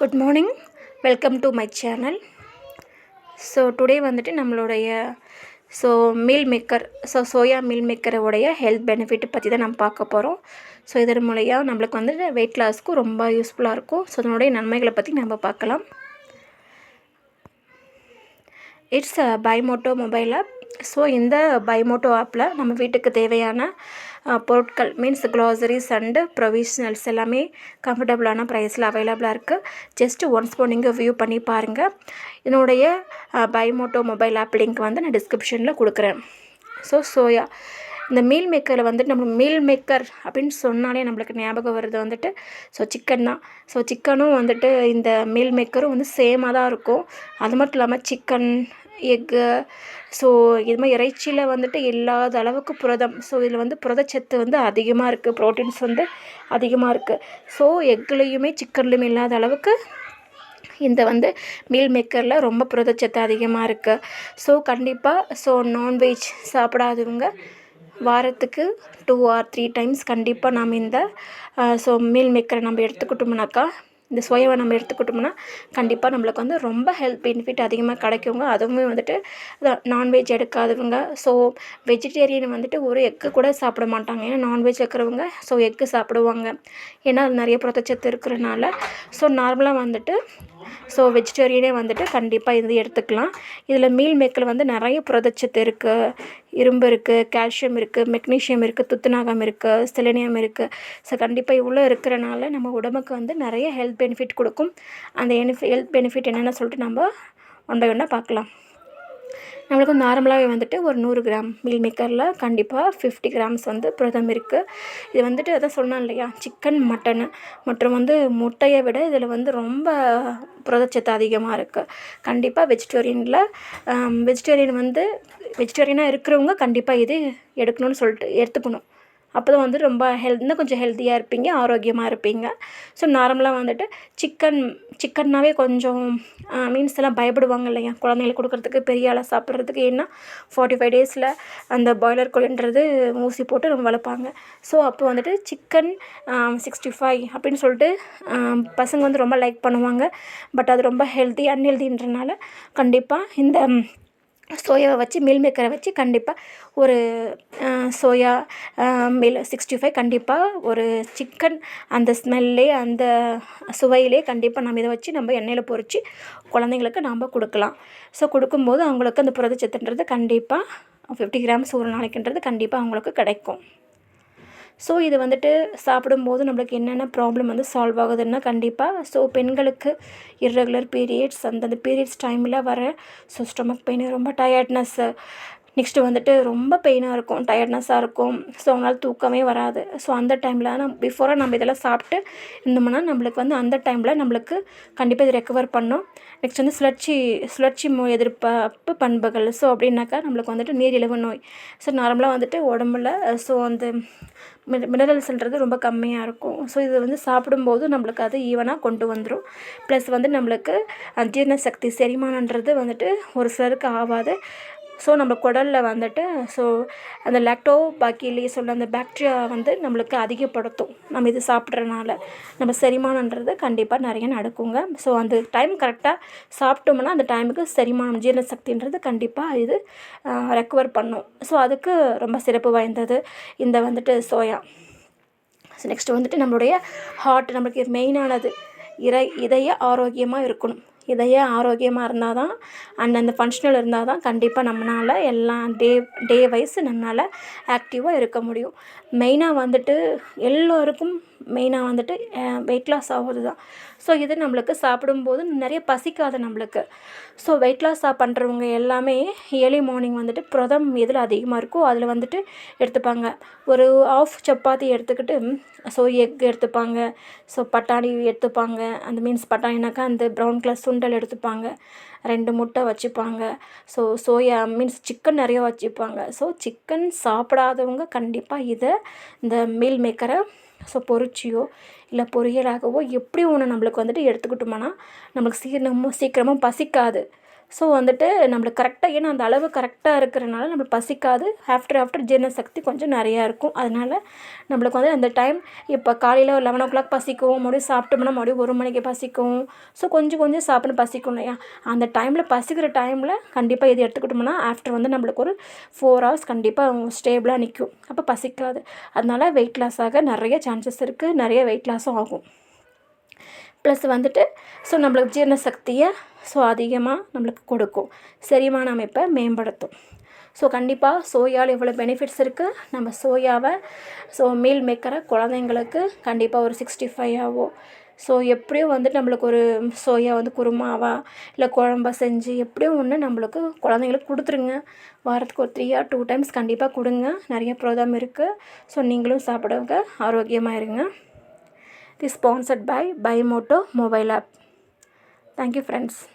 Good morning welcome to my channel so today வந்துட்டு நம்மளுடைய so meal maker so soya meal மேக்கரோடைய health benefit பற்றி தான் நம்ம பார்க்க போகிறோம் ஸோ இதன் மூலியாக நம்மளுக்கு வந்துட்டு வெயிட் லாஸ்க்கும் ரொம்ப யூஸ்ஃபுல்லாக இருக்கும். ஸோ அதனுடைய நன்மைகளை பற்றி நம்ம பார்க்கலாம். It's Bymoto mobile app so இந்த பைமோட்டோ ஆப்பில் நம்ம வீட்டுக்கு தேவையான பொருட்கள் மீன்ஸ் க்ளாசரிஸ் அண்டு ப்ரொவிஷனல்ஸ் எல்லாமே கம்ஃபர்டபுளான ப்ரைஸில் அவைலபிளாக இருக்குது ஜஸ்ட்டு ஒன்ஸ் போ நீங்கள் வியூ பண்ணி பாருங்கள் இதனுடைய பைமோட்டோ மொபைல் ஆப் லிங்க் வந்து நான் டிஸ்கிரிப்ஷனில் கொடுக்குறேன். ஸோ சோயா இந்த மீல் மேக்கரில் வந்துட்டு நம்ம மீல் மேக்கர் அப்படின்னு சொன்னாலே நம்மளுக்கு ஞாபகம் வருது வந்துட்டு ஸோ சிக்கன் தான். ஸோ சிக்கனும் வந்துட்டு இந்த மீல் மேக்கரும் வந்து சேமாக தான் இருக்கும். அது மட்டும் இல்லாமல் சிக்கன் எக்கு. ஸோ இது மாதிரி இறைச்சியில் வந்துட்டு இல்லாத அளவுக்கு புரதம். ஸோ இதில் வந்து புரதச்சத்து வந்து அதிகமாக இருக்குது ப்ரோட்டீன்ஸ் வந்து அதிகமாக இருக்குது ஸோ எக்குலேயுமே சிக்கன்லேயுமே இல்லாத அளவுக்கு இந்த வந்து மீல் மேக்கரில் ரொம்ப புரதச்சத்து அதிகமாக இருக்குது ஸோ கண்டிப்பாக ஸோ நான்வெஜ் சாப்பிடாதவங்க வாரத்துக்கு டூ ஆர் த்ரீ டைம்ஸ் கண்டிப்பாக நாம் இந்த ஸோ மீல் மேக்கரை நம்ம எடுத்துக்கிட்டோம்னாக்கா இந்த சோயாவை நம்ம எடுத்துக்கிட்டோம்னா கண்டிப்பாக நம்மளுக்கு வந்து ரொம்ப ஹெல்த் பெனிஃபிட் அதிகமாக கிடைக்குங்க. அதுவுமே வந்துட்டு நான்வெஜ் எடுக்காதவங்க ஸோ வெஜிடேரியன் வந்துட்டு ஒரு எக்கு கூட சாப்பிட மாட்டாங்க. ஏன்னா நான்வெஜ் இருக்கிறவங்க ஸோ எக்கு சாப்பிடுவாங்க. ஏன்னா அது நிறைய புரதச்சத்து இருக்கிறனால ஸோ நார்மலாக வந்துட்டு ஸோ வெஜிடேரியனே வந்துட்டு கண்டிப்பாக இது எடுத்துக்கலாம். இதில் மீல் மேக்கில் வந்து நிறைய புரதச்சத்து இருக்குது இரும்பு இருக்குது கால்சியம் இருக்குது மெக்னீஷியம் இருக்குது துத்துநாகம் இருக்குது செலினியம் இருக்குது ஸோ கண்டிப்பாக இவ்வளோ இருக்கிறனால நம்ம உடம்புக்கு வந்து நிறைய ஹெல்த் பெனிஃபிட் கொடுக்கும். அந்த ஹெல்த் பெனிஃபிட் என்னென்னு சொல்லிட்டு நம்ம ஒன் பை ஒன்னாக பார்க்கலாம். நம்மளுக்கு நார்மலாகவே வந்துட்டு ஒரு நூறு கிராம் மீல் மேக்கரில் கண்டிப்பாக ஃபிஃப்டி கிராம்ஸ் வந்து புரதம் இருக்குது இது வந்துட்டு அதான் சொன்னேன் இல்லையா? சிக்கன் மட்டன் மற்றும் வந்து முட்டையை விட இதில் வந்து ரொம்ப புரதச்சத்து அதிகமாக இருக்குது கண்டிப்பாக வெஜிடேரியனில் வெஜிடேரியன் வந்து வெஜிடேரியனாக இருக்கிறவங்க கண்டிப்பாக இது எடுக்கணும்னு சொல்லிட்டு எடுத்துக்கணும். அப்போ தான் வந்து ரொம்ப ஹெல்த் இன்னும் கொஞ்சம் ஹெல்த்தியாக இருப்பீங்க ஆரோக்கியமாக இருப்பீங்க. ஸோ நார்மலாக வந்துட்டு சிக்கன் சிக்கன்னாவே கொஞ்சம் மீன்ஸ் எல்லாம் பயப்படுவாங்க இல்லையா? குழந்தைங்களுக்கு கொடுக்குறதுக்கு பெரிய ஆளாக சாப்பிட்றதுக்கு ஏன்னா ஃபார்ட்டி ஃபைவ் டேஸில் அந்த பாய்லர் கோழின்றது ஊசி போட்டு நம்ம வளர்ப்பாங்க. ஸோ அப்போ வந்துட்டு சிக்கன் சிக்ஸ்டி ஃபைவ் அப்படின்னு சொல்லிட்டு பசங்க வந்து ரொம்ப லைக் பண்ணுவாங்க. பட் அது ரொம்ப ஹெல்த்தி அன்ஹெல்தின்றனால கண்டிப்பாக இந்த சோயாவை வச்சு மீல் மேக்கரை வச்சு கண்டிப்பாக ஒரு சோயா மீல் சிக்ஸ்டி ஃபைவ் கண்டிப்பாக ஒரு சிக்கன் அந்த ஸ்மெல்லே அந்த சுவையிலே கண்டிப்பாக நம்ம இதை வச்சு நம்ம எண்ணெயில் பொறிச்சு குழந்தைங்களுக்கு நாம் கொடுக்கலாம். ஸோ கொடுக்கும்போது அவங்களுக்கு அந்த புரதச்சத்துன்றது கண்டிப்பாக ஃபிஃப்டி கிராம்ஸ் ஒரு நாளைக்குன்றது கண்டிப்பாக அவங்களுக்கு கிடைக்கும். ஸோ இது வந்துட்டு சாப்பிடும்போது நம்மளுக்கு என்னென்ன ப்ராப்ளம் வந்து சால்வ் ஆகுதுன்னா கண்டிப்பாக ஸோ பெண்களுக்கு இர்ரெகுலர் பீரியட்ஸ் அந்தந்த பீரியட்ஸ் டைமில் வர ஸோ ஸ்டொமக் பெயின் ரொம்ப டயர்ட்னஸ்ஸு நெக்ஸ்ட்டு வந்துட்டு ரொம்ப பெயினாக இருக்கும் டயர்ட்னஸாக இருக்கும். ஸோ அவங்களால தூக்கமே வராது. ஸோ அந்த டைமில் நம்ம பிஃபோராக நம்ம இதெல்லாம் சாப்பிட்டு இருந்தோம்னா நம்மளுக்கு வந்து அந்த டைமில் நம்மளுக்கு கண்டிப்பாக இது ரெக்கவர் பண்ணும் நெக்ஸ்ட் வந்து சுழற்சி சுழற்சி நோய் பண்புகள். ஸோ அப்படின்னாக்கா நம்மளுக்கு வந்துட்டு நீரிழிவு நோய். ஸோ நார்மலாக வந்துட்டு உடம்புல ஸோ அந்த மினரல்ஸ்ன்றது ரொம்ப கம்மியாக இருக்கும். ஸோ இது வந்து சாப்பிடும்போது நம்மளுக்கு அது ஈவனாக கொண்டு வந்துடும் ப்ளஸ் வந்து நம்மளுக்கு ஜீரண சக்தி செரிமானன்றது வந்துட்டு ஒரு சிலருக்கு ஆகாது. ஸோ நம்ம குடலில் வந்துட்டு ஸோ அந்த லாக்டோ பாக்கிலி சொல்ல அந்த பாக்டீரியா வந்து நம்மளுக்கு அதிகப்படுத்தும். நம்ம இது சாப்பிட்றனால நம்ம செரிமானன்றது கண்டிப்பாக நிறைய நடக்குங்க. ஸோ அந்த டைம் கரெக்டாக சாப்பிட்டோம்னா அந்த டைமுக்கு செரிமானம் ஜீரண சக்தின்றது கண்டிப்பாக இது ரெக்கவர் பண்ணும். ஸோ அதுக்கு ரொம்ப சிறப்பு வாய்ந்தது இந்த வந்துட்டு சோயா ஸோ நெக்ஸ்ட் வந்துட்டு நம்மளுடைய ஹார்ட் நம்மளுக்கு மெயினானது இறை இதய ஆரோக்கியமாக இருக்கணும். இதய ஆரோக்கியமாக இருந்தால் தான் அண்ட் அந்த ஃபங்க்ஷனில் இருந்தால் தான் கண்டிப்பாக நம்மளால் எல்லாம் டே டே வைஸ் நம்மளால் ஆக்டிவாக இருக்க முடியும். மெயினாக வந்துட்டு எல்லோருக்கும் மெயினாக வந்துட்டு வெயிட் லாஸ் ஆகுது தான் ஸோ இது நம்மளுக்கு சாப்பிடும்போது நிறைய பசிக்காது நம்மளுக்கு. ஸோ வெயிட் லாஸ் பண்ணுறவங்க எல்லாமே ஏர்லி மார்னிங் வந்துட்டு புரதம் எதில் அதிகமாக இருக்கோ அதில் வந்துட்டு எடுத்துப்பாங்க. ஒரு ஆஃப் சப்பாத்தி எடுத்துக்கிட்டு ஸோ எக் எடுத்துப்பாங்க. ஸோ பட்டாணி எடுத்துப்பாங்க. அந்த மீன்ஸ் பட்டாணினாக்கா அந்த ப்ரௌன் கலர் சுண்டல் எடுத்துப்பாங்க. ரெண்டு முட்டை வச்சுப்பாங்க. ஸோ சோயா மீன்ஸ் சிக்கன் நிறைய வச்சுப்பாங்க. ஸோ சிக்கன் சாப்பிடாதவங்க கண்டிப்பாக இதை இந்த மீல் மேக்கரை ஸோ பொரிச்சியோ இல்லை பொரியலாகவோ எப்படி ஒன்று நம்மளுக்கு வந்துட்டு எடுத்துக்கிட்டோம்னா நம்மளுக்கு சீக்கிரமும் சீக்கிரமும் பசிக்காது. ஸோ வந்துட்டு நம்மளுக்கு கரெக்டாக ஏன்னா அந்த அளவு கரெக்டாக இருக்கிறனால நம்மளுக்கு பசிக்காது. ஆஃப்டர் ஆஃப்டர் ஜீரண சக்தி கொஞ்சம் நிறையா இருக்கும். அதனால் நம்மளுக்கு வந்து அந்த டைம் இப்போ காலையில் ஒரு லெவன் ஓ கிளாக் பசிக்கும் மறுபடியும் சாப்பிட்டோம்னா மறுபடியும் ஒரு மணிக்கு பசிக்கும். ஸோ கொஞ்சம் கொஞ்சம் சாப்பிட பசிக்கும் இல்லையா? அந்த டைமில் பசிக்கிற டைமில் கண்டிப்பாக இது எடுத்துக்கிட்டோம்னா ஆஃப்டர் வந்து நம்மளுக்கு ஒரு ஃபோர் ஹவர்ஸ் கண்டிப்பாக ஸ்டேபிளாக நிற்கும் அப்போ பசிக்காது. அதனால் வெயிட் லாஸ் ஆக நிறைய சான்சஸ் இருக்குது நிறைய வெயிட் லாஸும் ஆகும். ப்ளஸ் வந்துட்டு ஸோ நம்மளுக்கு ஜீரண சக்தியை ஸோ அதிகமாக நம்மளுக்கு கொடுக்கும். செரிமான அமைப்பை மேம்படுத்தும். ஸோ கண்டிப்பாக சோயாவில் எவ்வளோ பெனிஃபிட்ஸ் இருக்குது நம்ம சோயாவை ஸோ மீல் மேக்கரை குழந்தைங்களுக்கு கண்டிப்பாக ஒரு சிக்ஸ்டி ஃபைவ் ஆகும் ஸோ எப்படியும் வந்துட்டு நம்மளுக்கு ஒரு சோயா வந்து குருமாவா இல்லை குழம்பா செஞ்சு எப்படியும் ஒன்று நம்மளுக்கு குழந்தைங்களுக்கு கொடுத்துருங்க. வாரத்துக்கு ஒரு த்ரீ ஆர் டூ டைம்ஸ் கண்டிப்பாக கொடுங்க. நிறைய ப்ரோதாம் இருக்குது ஸோ நீங்களும் சாப்பிடுங்க ஆரோக்கியமாக இருங்க. This sponsored by Bimoto mobile app. Thank you friends.